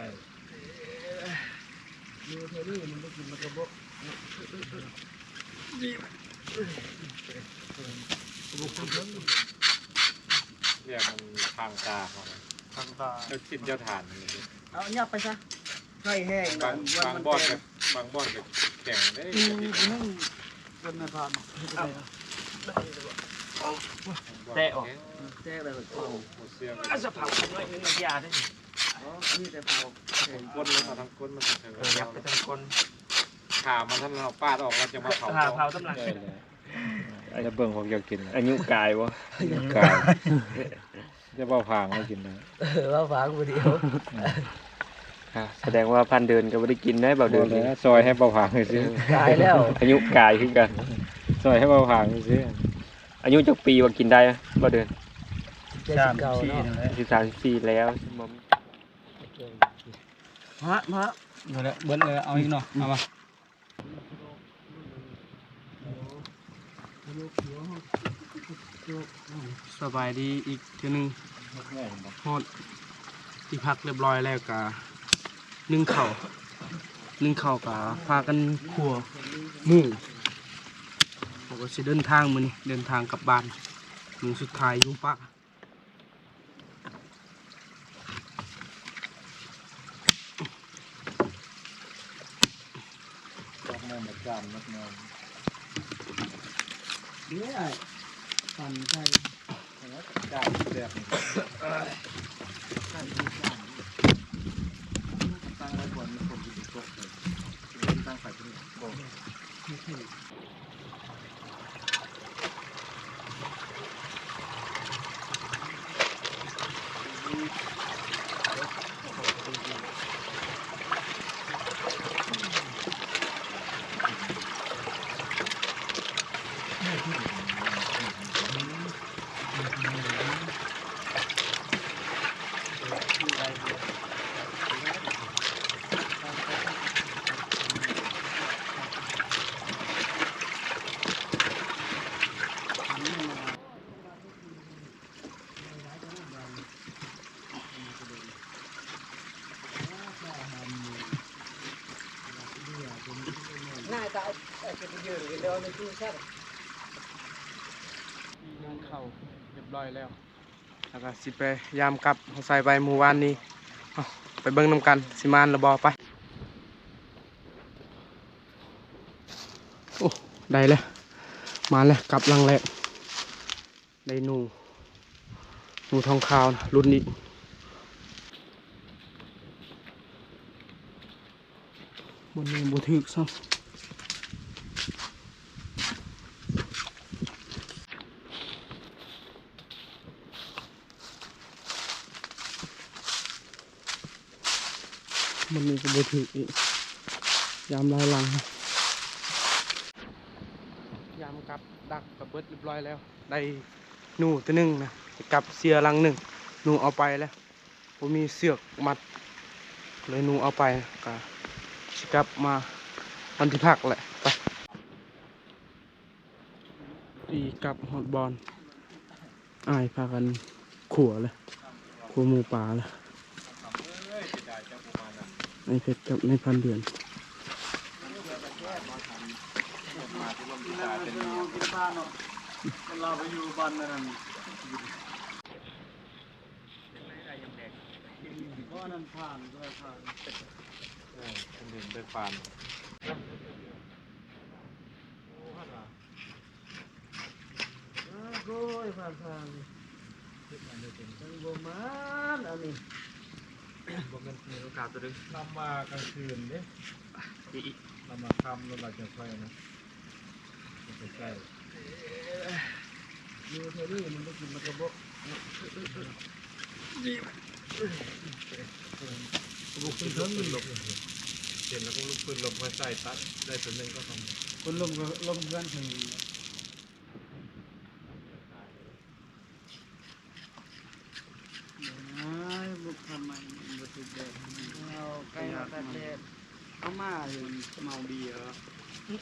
ล้ดูเทอรี่มันได้กินมันกระบอกบุกคนเรียกมันทางตาเขานทางตาเจ้าทินเจ้าฐานเอาเงียบไปซะไข่แห้งบางบางบ่อนกับบางบ่อนกับแข่งได้มีมีคนนึงเป็นนพานแตะออกแจ้งอะไรแบบเผาเสื้อก็จะเผาหน่อยนึงยาได้ นี่แต่เผาก้นแล้วเขาทั้งก้นมันเชิงเออยับไปทั้งคนขามันท่านเราปาดออกเราจะมาเผาเผาเผาตำหลังจะเบิ่งของจะกินอายุกายวะอายุกายจะเบาผางให้กินนะเออว่าฝางคนเดียวอ่าแสดงว่าพันเดินก็ไม่ได้กินได้เบาเดิเดินนเลเลยยซอยให้เบาผางเลยซิตายแล้วอายุกายขึ้นกัน ซอยให้เบาผางเลยซิอายุจักปีว่ากินได้เบาเดินเจ็ดสิบเก้าเนาะ สิบสามสิบสี่แล้วมอม ฮะฮะเดี๋ยวเบิ้ลเลยเอาอีกเนาะเอามาสบายดีอีกทีนึงฮอดที่พักเรียบร้อยแล้วกะนึ่งเข่านึ่งเข่ากะพากันขัวมู่ผมก็สิเดินทางมือนี้เดินทางกลับบ้านมือสุดท้ายอยู่ป่า แม่มาจามนักนอนเนี่ยปั่นไข่จามแดด ตั้งไว้ก่อนมีคนอยู่ตกเลยตั้งไฟที่นี่บอก น่าจะจะไป ยวในตู้แช่งานเข้าเรียบร้อยแล้วแล้วก็สิไปยามกลับเขาใส่ไปหมู่วานนี้ไปเบิ่งน้ำกันสิมานระบอไปโอ้ได้แล้วมาแล้วกลับลังแล้วได้หนูหนูทองขาวนะรุ่นนี้บนนี้บทึกซ้ำ บนนี้ก็บทึกอีกยามลายลัง ยามกับดักกับเบิดเรียบร้อยแล้ว ได้หนูตัวหนึ่งนะกับเสียลังหนึ่งหนูเอาไปแล้วผมมีเสือกมัด เลยหนูเอาไปก็สิกลับมาวันที่พักแหละไปตีกับฮอดบอลอายพากันขัวเลยขัวหมูป่าเลย ไอเพชรกับในพันเดือนเราไปอยู่บ้านนั่นเพราะนั่นผ่านด้วยผ่านเห็นไปฟานโอ้ยผ่านผ่านจังบ่มานอันนี้ บอกกันมีโอกาสตัวนึงนำมากลางคืนเด้นำมาค่ำแล้วเราจะค่อยนะใกล้ดูเทอรี่มันได้กินมันกระบอกบุกขึ้นเทิงนี่เห็นแล้วก็ลุกปืนลมค่อยใส่ตัดได้ตัวนึงก็ทำคนลมก็ลมเพื่อนถึง บุกทำไมมันบ่ติดแดดเอาไก่มาตัดแดดเอามาเลยเมาเบียร์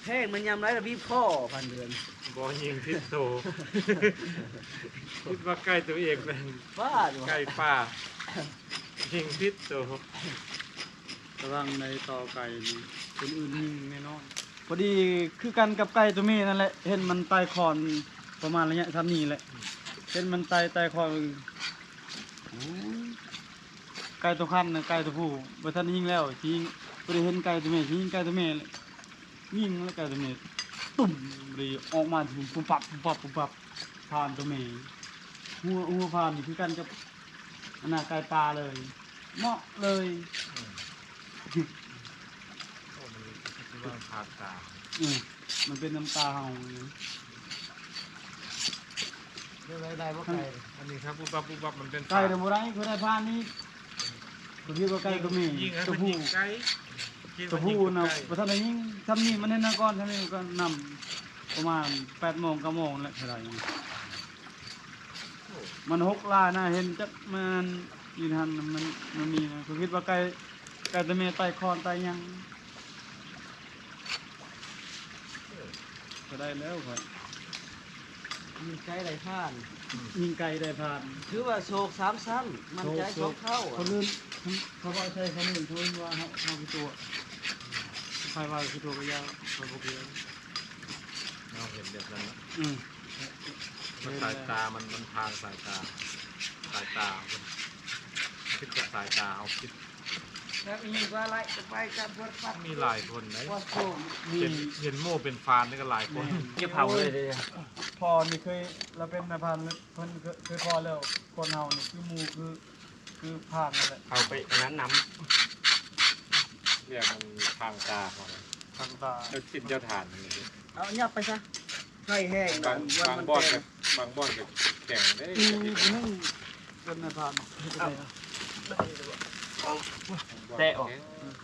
แพงมันยำไรละบีบข้อพันเดือนบอยิงพิษโตคิดว่าใกล้ตัวเองเลยบ้าดิใกล้ป่ายิงพิษโตระวังในต่อไก่นี่คนอื่นยิงแน่นอนพอดีคือกันกับไก่ตัวเมียนั่นแหละเห็นมันไต่คอนประมาณระยะทำนี้แหละเห็นมันไต่ไต่คอนโอ้ยไก่ตัวคันนะไก่ตัวผู้บ่ทันยิงแล้วสิยิงบ่ได้เห็นไก่ตัวเมียสิยิงไก่ตัวเมี ยเลยยิงแล้วไก่ตัวเมียตุ่มเลยออกมาถึงปุ๊บปับปุ๊บปับปุ๊บปับผ่านตัวเมียหัวหัวผ่านนี่คือกันกับอันน่ะไก่ปลาเลยเหมาะเลยโอ้มันคือว่าผ่านตาอืมมันเป็นน้ำตาเฮาเลยเรื่องไรได้ว่าไก่อันนี้ครับปุ๊บปั๊บปุ๊บปั๊บมันเป็นไก่เดยวบ่ได้เขาได้ผ่านนี่ตัวที่ว่าไก่ก็มียิงให้ตัวมันผู้ ยิงไก่คิด ตัวผู้นะไก่บ่ทันได้ยิงทำนี่มันเห็นนะก่อนทำนี่ก็นำประมาณ8โมง9โมงแหละเท่าไรมันหกลายนะเห็นจักมันยืนหันมันมันมีนะผมคิดว่าไก่ไก่ตะเมไตคอนไตยังก็ได้แล้วครับยิงไก่ไรผ่านยิงไก่ได้ผ่านถือว่าโชคสามชั้นมันใจชกเข้าคนอื่นเขาว่าใช่คนอื่นเขาว่าเขาเขาตัว ใครว่าคือตัวก็ยาวเขาบกเลยเราเห็นแบบนั้นนะอืมมันสายตา มันมันทางสายตา สายตาคิดกับสายตาเอาคิดแล้วมีว่าไรจะไปกับรถปัดมีหลายคนนะว่าโชคมีเห็นเห็นโม่เป็นฟานนี่ก็หลายคน เก็บเผาเลยเลยพอนี่เคยเราเป็นนายพันเพิ่นเคยเคยพอแล้วคนเฮานี่คือหมูคือคือผ่านนั่นแหละเอาไปอันนั้นน้ำ เรียกมันทางตาเขาทางตาเจ้าทิศเจ้าฐานนี่สิเอาเงียบไปซะไข่แห้งบางวันบางมันบ่อนแตกับกบางบ่อนกับแข่งได้อืจะมมีอีกนึงเป็นนายพันเฮ็ดได้อะำแต่ออก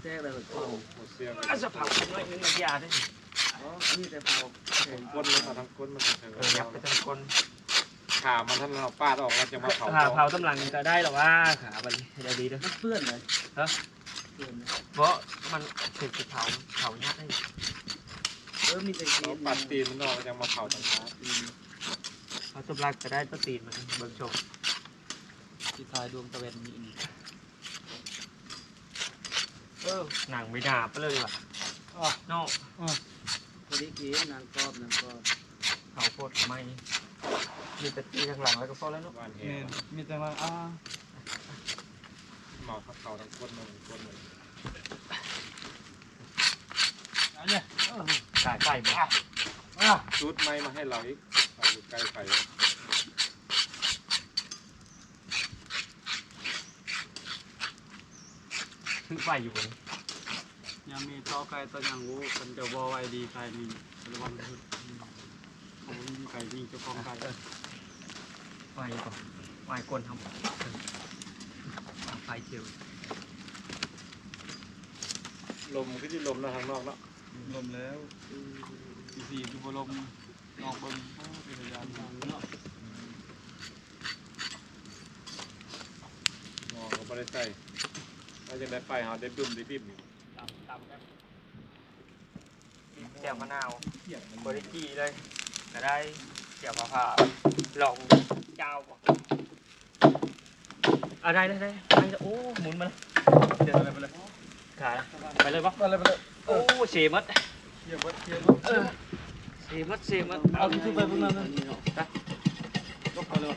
แตกเลยโอ้โหเสียอันจะเผาน้อยนึงน้ำยาได้อ๋อนี่แต่เผาผมก้นลงมาทั้งก้นมันเออยับไปทั้งคนขามันถ้าเราปาดออกเราจะมาเผาขาเผาตำลังก็ได้หรอว่าขาบันได้ดีด้วยมันเปื้อนเลยฮะ เปื้อนเลยเพราะมันเสร็จจะเผาเผาเนี้ยได้เออมีแต่กิเรานปัดตีนมันออกเราจะมาเผาต่างหากเผาตำลังก็ได้ต้นตีนมันเบิ่งชมที่ทายดวงตะเวนมีอีกเออหนังไม่ดาบไปเลยว่ะอ๋อเนาะพอดีกินนางกรอบนางกรอบเผาโคตรไม่มีแต่ตีข้างหลังแล้วก็พอแล้วเนาะบ้านเฮแม่นมีแต่ว่าอ่า เมาเผาทั้งก้นมันก้นมันอันเนี้ยสายไฟบ่อะชุดไม้มาให้เราอีกเอาอยู่ใกล้ไฟถึงไฟอยู่บนยังมีต่อไก่ต่อยังโว้กันจะบ่ไว้ดีไก่มีระวังด้วยเขาบ่มีไก่มีเจ้าของไก่ไฟก่อนไฟกลนทำ ไฟเจียวลมก็ที่ลมนะทางนอกเนาะลมแล้วอีสี่คือบ่ลมนอกเบิ่งโอ้เป็นระยะทางเนาะมองก็ไม่ได้ใส่ถ้าจะได้ไปหาได้บึ้มได้บิ้มนี่แจ่วมะนาวบริจีเลยก็ได้แจ่วมะพร้าวลองเจ้าบ่อ่ะได้ได้ได้ได้โอ้หมุนมาเลยเดี๋ยวอะไรไปเลยขาไปเลยปะไปเลยไปเลยโอ้เสียมัดเดี๋ยวเบิดเดี๋ยวเออเสียมัดเสียมัดเอาที่ไปพวกนั้นนะก็พอเลย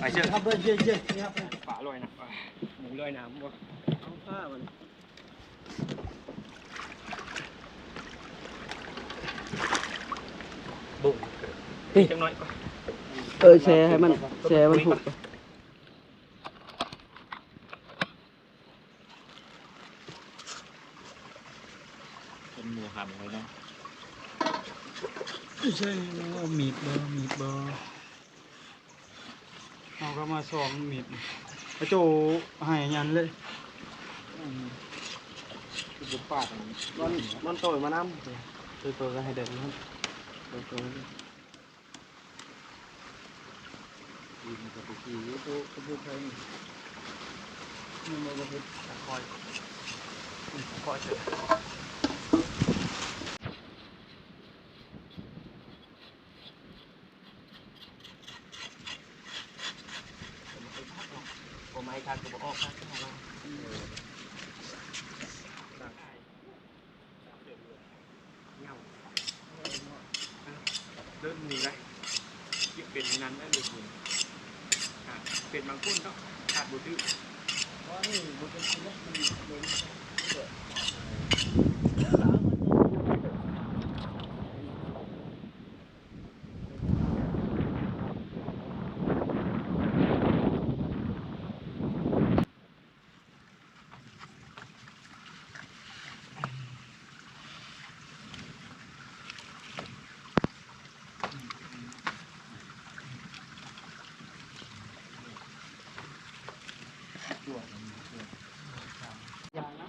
ไปเชื่อครับเบิดเย็นเย็นนี่ครับฝาลอยนะหมูลอยน้ำบ่เอาผ้ามันบุ้งนี่จังน้อย เออแชร์ให้มันแชร์มันถูกเป็นหมูหันไว้นะไม่ใช่เอามีดบ่มีดบ่เอาเข้ามาสองมีดพระโจให้ยันเลยคือบุปผาตรงนี้มันมันโตยมานำตัวตัวก็ให้เดินมันตัวตัวยิ กับปุกี้ตัวตัวผู้ไทยนี่นี่มันบ่เฮ็ดคอยคอยเชื่อม้คันก็บอกออกคันเอามา เริ่มมีแล้วยิ่งเป็นอย่างนั้นได้เลยคุณอะเป็นบางคนก็ขาดบุตร อย่าเน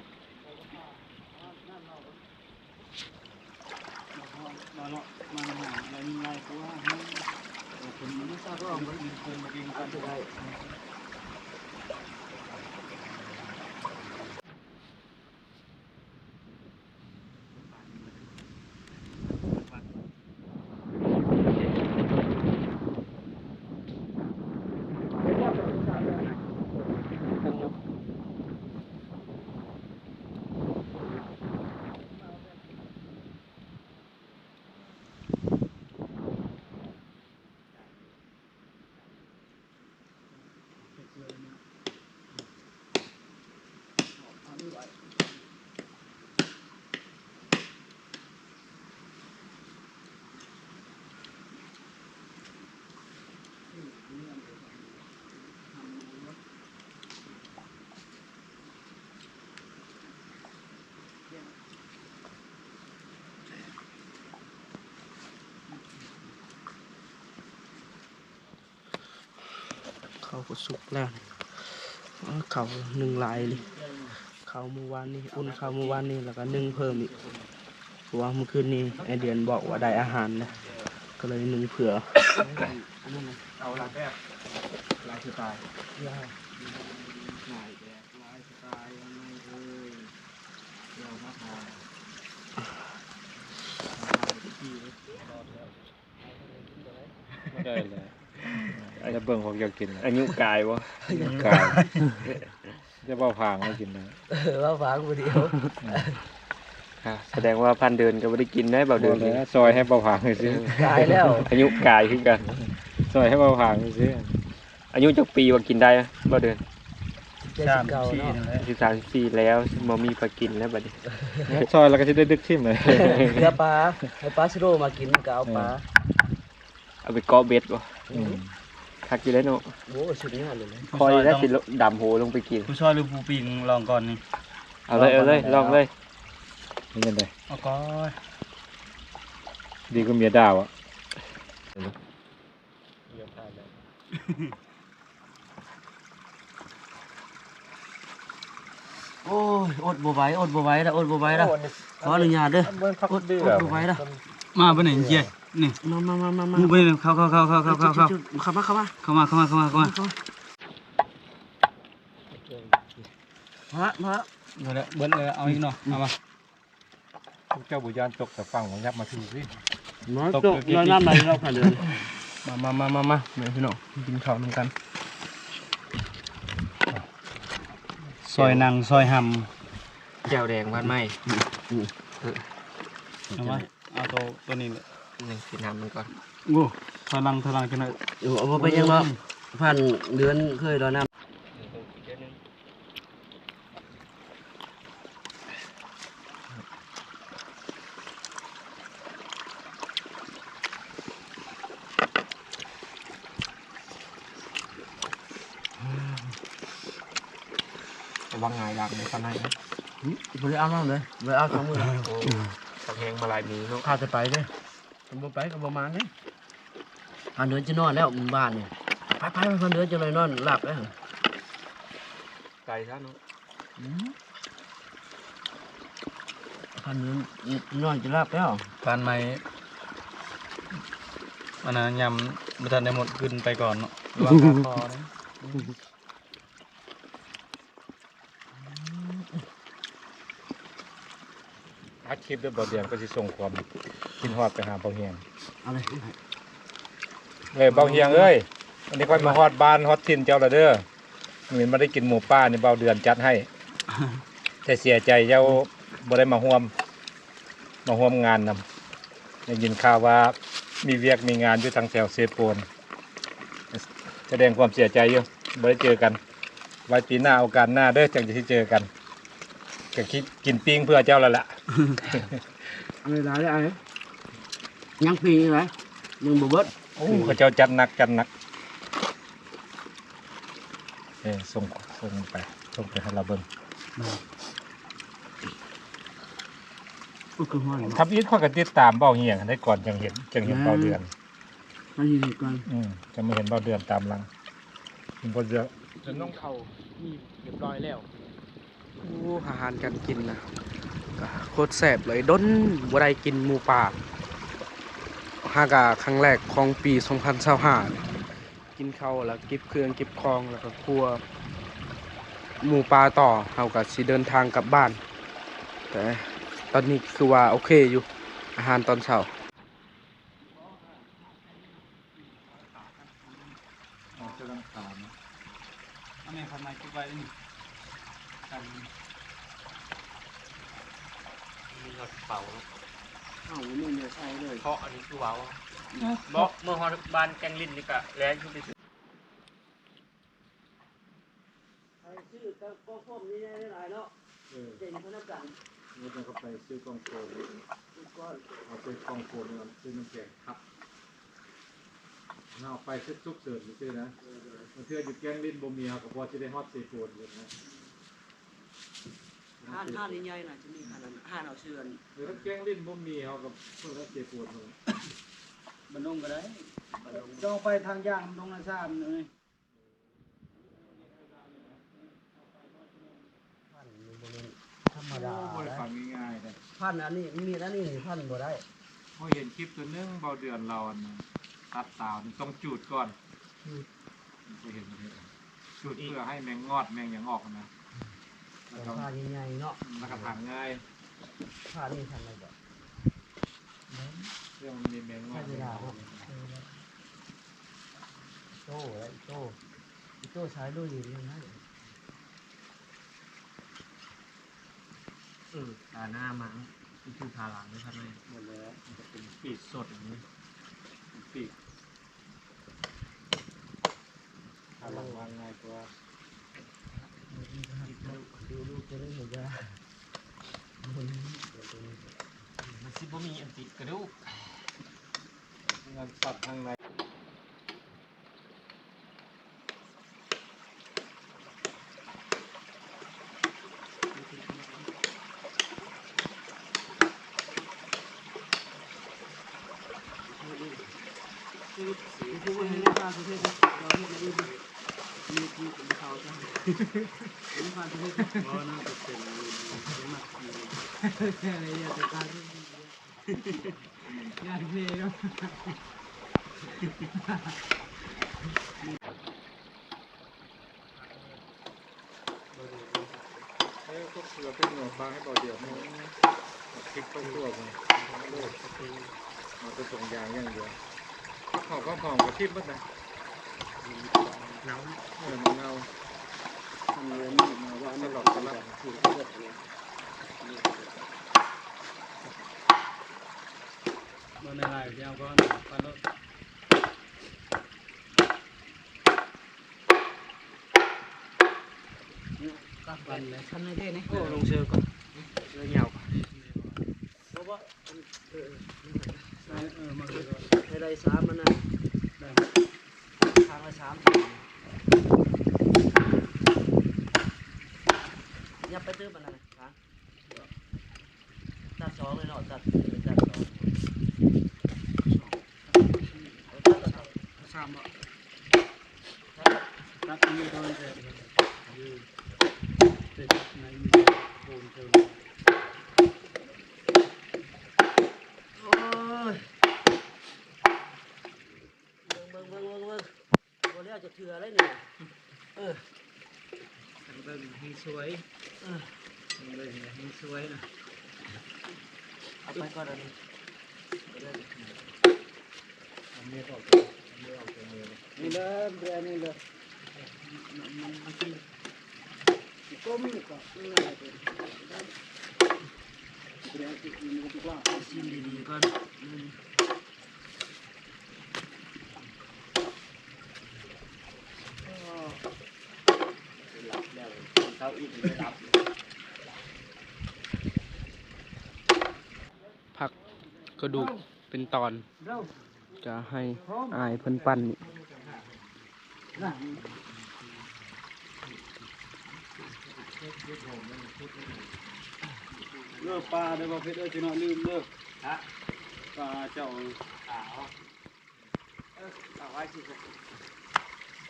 าะมาหาอะไรนี่ไรกูว่าให้ผมไม่ทราบว่ามันมีคนมากินกันได้ ก็สุกแล้วนี่อ้าวเขาหนึ่งลายเลยเขาเมื่อวานนี้อุ่นเขาเมื่อวานนี้แล้วก็นึ่งเพิ่มอีกเพราะว่าเมื่อคืนนี้ไอเดียนบอกว่าได้อาหารนะก็เลยนึ่งเผื่อเอาหลักแบบลายสไตล์ลายแบบลายสไตล์ยังไงเอ้ยเรามาหาได้เลย จะเบิ่งของอยากกินอายุกายวะกายจะเบาพางให้กินนะเออว่าฟังกูเดียวอ่าแสดงว่าพันเดินก็บ่ได้กินได้เบาเดิเดินนเลยนี่ซอยให้เบาพางเลยซิตายแล้วอายุกายคือกัน ซอยให้เบาพางเลยซิอายุจักปีว่ากินได้อะเบาเดินเจ็ดสิบเก้าเนาะสิบสามสิบสี่แล้วบ่มีปลากินแล้วบัดนี้ซอยแล้วก็จะได้ดึกทิ่มเลยเรือปลาให้ปลาชิโร่มากินมันก็เอาปลาเอาไปเกาะเบ็ดบ่ คักอยู่ได้เนาะโอ้สุดยอดเลยนะคอยได้สิดำโหลงไปกินผู้ช่วยหรือผู้ปิงลองก่อนนี่เอาเลยเอาเลยลองเลยนี่ยังไงเอาก้อยดีกว่าเมียดาวอะโอ้ยอดบ่ไหวอดบ่ไหวแล้วอดบ่ไหวแล้วขออนุญาตเด้ออดอดบ่ไหวแล้วมาไปไหนเจี๊ย นี่มามามามามามึงไปเลยเข้าเข้าเข้าเข้าเข้าเข้าเข้าเข้ามาเข้ามาเข้ามาเข้ามาเข้ามาเข้ามาพระพระเดี๋ยวเบิ้ลเลยเอาอีกหน่อยเอามาเจ้าบุญยานตกแต่ฟังของยับมาถือสิน้อยตกน้อยน้ำไหลเราผ่านเดือนมามามามามาแม่พี่น้องกินข้าวนํกันซอยนางซอยหแก้วแดงพันไม้ำเอามาเอาตัวตัวนี้เลย หนึ่งสิน้ำมันก่อนโอ้ถอยหลังถอยหลังจังเลยอยู่เอาไปยังเนาะผ่านเดือนเคยรอน้ำระวังงายหลังในพันไม้นะบ่ได้เอาน้ำเลยบ่ได้เอาสองมือโอ้ตะแหงมาหลายมือเนาะข้าจะไปเด้อ ผมบ่ไปก็บ่มาเด้ผ่านเดือนจะนอนแล้วหมู่บ้านนี่ไปไปผ่านเดือนจะเลยนอนหลับแล้วไกลซะเนาะผ่านเดือนนอนจะหลับแล้วปานไม้มันนะยำมันทันได้หมดขึ้นไปก่อนเนาะระวังคอนะ อัดคลิปด้วยบทเรียนก็จะส่งความกินฮอดไปหาเบาเฮียงเอาเลยเอ้ยเบาเฮียงเอ้ยอันนี้ค่อยมาฮอดบ้านฮอดทินเจ้าละเด้อเหมือนมาได้กินหมูป้าในเบาเดือนจัดให้ แต่เสียใจเจ้าบ่ได้มาร่วม มาร่วมงานนำได้ยินข่าวว่ามีเวียกมีงานอยู่ทางแถวเซโปนแสดงความเสียใจอยู่บ่ได้เจอกัน ไว้ปีหน้าโอกาสหน้าเด้อจังจะที่เจอกันก็คิดกินปิ้งเพื่อเจ้าแล้วล่ะ อะไรหลายได้ไอ้ยังปีไหมยังบ่เบิดโอ้เขาเจ้าจัดหนักจัดหนักเออส่งส่งไปส่งไปให้เราเบิ่งก็คือห้อยทำอีทข้อยก็ติดตามเบ้าเหียงได้ก่อนจังเห็นจังเห็นเบ้าเดือนมาอยู่นี่ก่อนอืมจะไม่เห็นเบ้าเดือนตามหลังเห็นเบ้าเดือนจนน้องเขานี่เรียบร้อยแล้วโอ้อาหารการกินนะก็ โคตรแซ่บเลยด้นบ่ไดกินหมูป่าฮากาครั้งแรกของปี2025กินข้าวแล้วก็บเครื่องก็บของแล้วก็ครัวหมูป่าต่อเฮาก็สิเดินทางกลับบ้าน แต่ตอนนี้คือว่าโอเคอยู่อาหารตอนเช้าจะต้องถามอันนี้ทำไมคิดไว้นี่ มีกระ เป๋าเอ้านี่เนี่ยใช่เลยเพราะอันนี้คือว้าวบอกเมื่อฮอดบ้านแกงลิ้นนี่ก็แรงขึ้นไปสุดชื่อกับพ่อพ่อมนี่ได้หลายเนาะเออเจ๋งพนักงานนี่ต้องเข้าไปซื้อกล้องโฟนก็เอาซื้อกล้องโฟนมาซื้อน้ำแข็งครับเอาไปซื้อซุกเสริมซื้อนะมันเทื่ออยู่แกงลิ้นบ่มีเอาก็พอจะได้ฮอตซีฟู้ดเลยนะ ห้านห้านใหญ่ๆน่ะจะมีห้านั้นห้าเอาเชือนหรือถ้าแกงลิ้นบ่มีเอากับเพิ่นก็ซีฟู้ดมาบันดงก็ได้บันดงต้องไปทางย่างตรงนั้ซ่ามเลยธรรมดาบ่ได้ฟังง่ายๆนะพันอันนี้มีอันนี้พันบ่ได้พอเห็นคลิปตัวนึงเบาเดือนเราตัดสาวต้องจูดก่อนจะเห็นจูดเพื่อให้แมงงอดแมงหยังออกนะ แล้วก็ผ้าใหญ่ๆเนาะแล้วก็ทางง่ายผ้านี่พันอะไรบ่เรื่องมันมีแมงงอดใช่เวลาเนาะโต้ไอ้โต้โต้ใช้ด้วยยังไงเออตาหน้ามั้งคือพาหลังด้วยครับเลยหมดแล้วมันจะเป็นปีกสดอย่างนี้ปีกทำหลังวางง่ายกว่า ดูดูจะได้เห็นว่ามันสิบ่มีอันติดกระดูกงานสัตว์ทางในคือว่าเห็นผ้าประเภทเราเห็นในอื่น มีมีเป็นเขาจ้ะเห็นผ้าประเภทบ่น่าจะเป็นเป็นมักอะไรอย่างเงี้ยแต่การงานเพลงเนาะเอ้ยพวกเสือเป็นหนวดบางให้เบาเดียวมันพลิกเข้าตัวมันโลดมันจะส่งยางอย่างเดียวหอมก็หอมกับทิพย์มั้งนะหนาวเออมันเงาทำเลยนี่มาว่าสไม่ลบสลับถูกเลือดเลยมันอะไรเดี๋ยวก่อนไปรถกับันเลยท่านไม่ได้นี่โอ้ลงนเชือเหยาวก่อนเพราะว่าเออเออมาเลยให้ได้สามมันนะได้ทางละสาม ยับไปตื้อมันนะฮะตัดสองเลยเนาะตัดตัดสอง สามบ่ ตัด ตัดนี้ก็ได้เป็นในโคนเจอ โอ้ยเบิ่งเบิ่งเบิ่งเบิ่งเบิ่งบ่แล้วจะเถื่ออะไรเนี่ยเออ เบิ่งให้สวยเออเบิ่งให้สวยนะเอาไปก่ ผักกระดูกเป็นตอน จะให้อายเพิ่นปั้นนี่เลิกปลาได้บ่เพชรเอ้ยพี่น้อลืมเลิกฮะปลาเจ้าเอาไว้สิ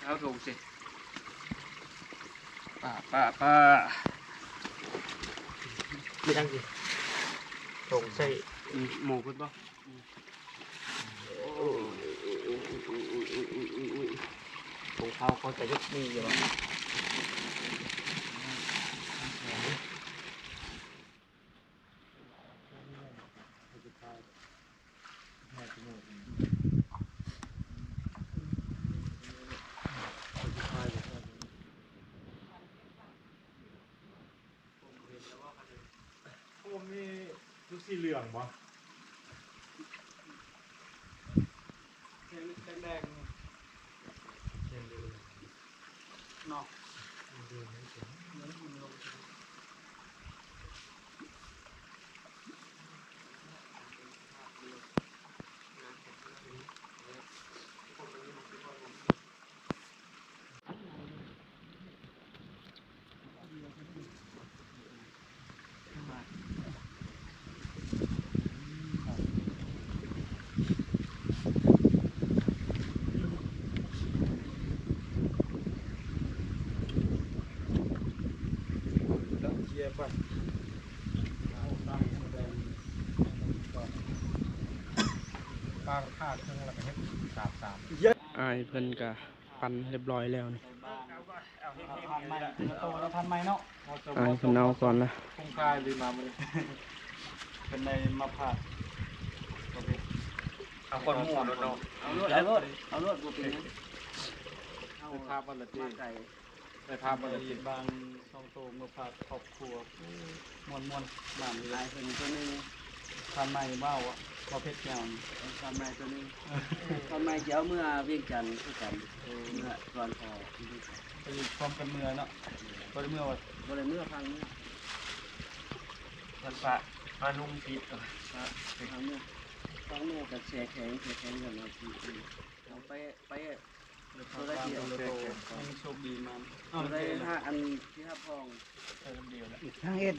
เอาถุงสิ ป้าป้าป้าไม่ดังสิถุงใส่หมูเพิ่นบ่ถุงเขาเขาจะยกมีอยู่โอ้มีลูกสีเหลืองบ่ แดงๆเนาะ เชียร์ไป ปลาคาดเครื่องแล้วก็เฮ็ดสามสามอายเพิ่นก็ปั้นเรียบร้อยแล้วนี่พันไม้โตแล้วพันไม้เนาะอายเพิ่นเอาก่อนนะคุ้มค่าหรือมามื้อนี้เป็นในมะพร้าวโอเคเอาคนหมูโดนเนาะเอารถเอารถเอารถบ่เป็นได้ภาพวันละทีไก่ได้ภาพวันละทีบางช่องโตมะพร้าวครอบครัวมวนมวนๆบ้านลายเป็นตัวนึงพันไม้เบ้าอะ บ่เพชรแก้วทำไมตัวนึงทำไมเจ้าเมื่อเวียงจันทร์คือกันเมื่อก่อนออกไปอยู่พร้อมกันเมื่อเนาะบ่ได้เมื่อว่าบ่ได้เมื่อพังเมื่อมันปะมานุ่มปิดเออพังเมื่อพังเมื่อกับแช่แข็งแช่แข็งกันเอาที่เอาไปไปตัวได้เดียวโตให้โชคดีมันตัวได้ห้าอันที่ห้าพองใช้น้ำเดียวแหละทางเอ็ด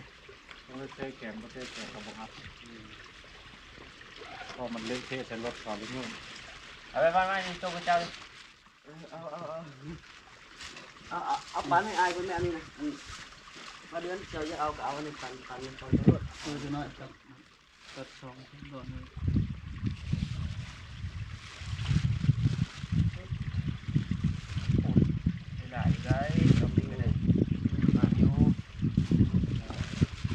ต้องใช้แขนบ่ใช้แขนกับบ่ครับ พอมันเล่นเทใส่รถก่อนเลยนู่นเอาไปบ้านมานี่ตัวกระเจ้าเลยเอาเอาเอาเอาเอาเอาปันให้อายคนแม่นี่นะมาเดือนเจ้าจะเอาก็เอาอันนี้ปันปันปันตำรวจคือจะน้อยตัดตัดสองดอกเลยไม่ได้ได้ตรงนี้ก็ได้มาอยู่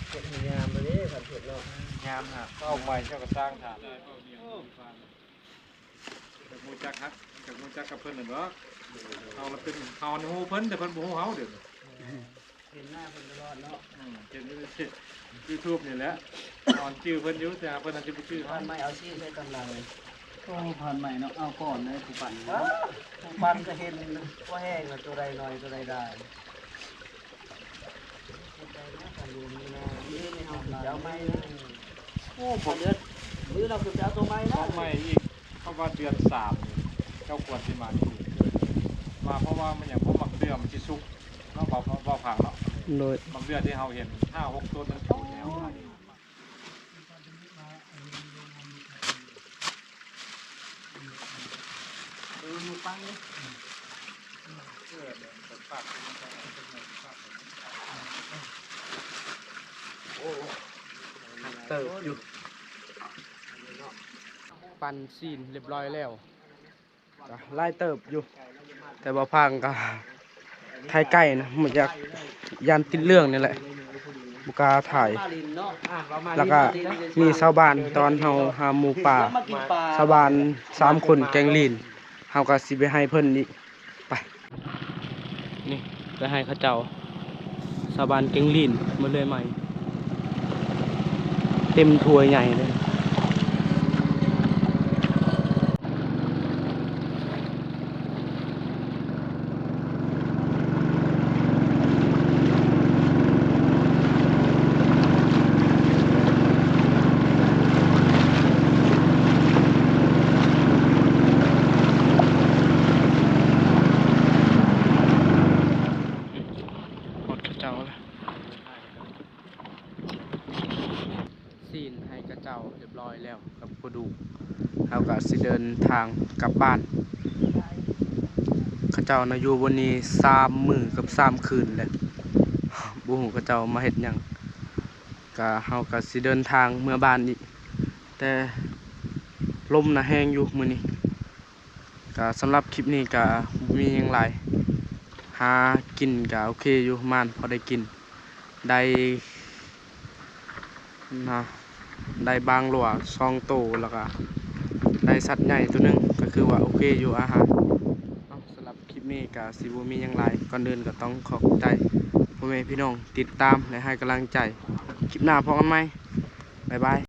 เห็ดงามเลยเด้ผัดเผ็ดเนาะ งามฮะเข้าใหม่เจ้าก็สร้างฐานจากมูจักฮักจากมูจักกับเพิ่นน่ะเนาะเอาละเป็นเขาในหูเพิ่นแต่เพิ่นบ่ฮู้เฮาเด้อเห็นหน้าคนตลอดเนาะอืมเห็นอยู่ในยูทูบนี่แหละตอนชื่อเพิ่นอยู่แต่เพิ่นอาจจะบ่ชื่อพันไม่เอาซี่ใส่กำลังโอ้พันใหม่เนาะเอาก่อนเลยผู้ปั่นว้าปันก็เห็นว่าแห้งแล้วตัวใดหน่อยตัวใดได้นี่ไม่เอาเจ้าไม่นะ โอ้ผมเดือดมือเราคือจะเอาตัวไม้นะเข้าใหม่อีกเข้าว่าเดือนสามนี่เจ้าควรสิมานี่มาเพราะว่ามันอย่างพวกมักเดือมันสิสุกเนาะบ่บ่ผักเนาะโดยมักเดือที่เฮาเห็น5 6ต้นมันสุกแล้วเออมือปังนี่เติบอยู่ปั้นซีนเรียบร้อยแล้วก็ไล่เติบอยู่ แต่บ่พังก็ไทยใกล้นะมันอยากยันติดเรื่องนี่แหละบุกล้าถ่ายมาลินเนาะอะเรามาแล้วก็มีชาวบ้านตอนเฮาหาหมูป่ามากินปลาชาวบ้านสามคนแกงลีนเฮาก็สิไปให้เพิ่นอีกไปไปให้เขาเจ้าสาบานเก่งลีนมาเลยใหม่ เต็มถ้วยใหญ่เลย หมดกระเจ้าแล้ว ซีนให้กระเจ้าเรียบร้อยแล้วกับกระดูกเราก็สิเดินทางกลับบ้านกระเจ้านะอยู่วันนี้สามมือกับสามคืนเลยบูหูกระเจ้ามาเห็ดยังก็เฮาก็สิเดินทางเมื่อบ้านอีกแต่ลมนะแห้งอยู่มือนี้ก็สำหรับคลิปนี้ก็บ่มีหยังหลายหากินก็โอเคอยู่มันพอได้กินได้นะ ได้บางหลัวซองโตแล้วก็ได้สัตว์ใหญ่ตัวหนึงก็คือว่าโอเคอยู่อาหารเนาสำหรับคลิปนี้กับซีบูมียังไรก่อนเดินก็ต้องขอบใจพ่อแม่พี่น้องติดตามและให้กำลังใจ คลิปหน้าพบกันไหมบ๊ายบาย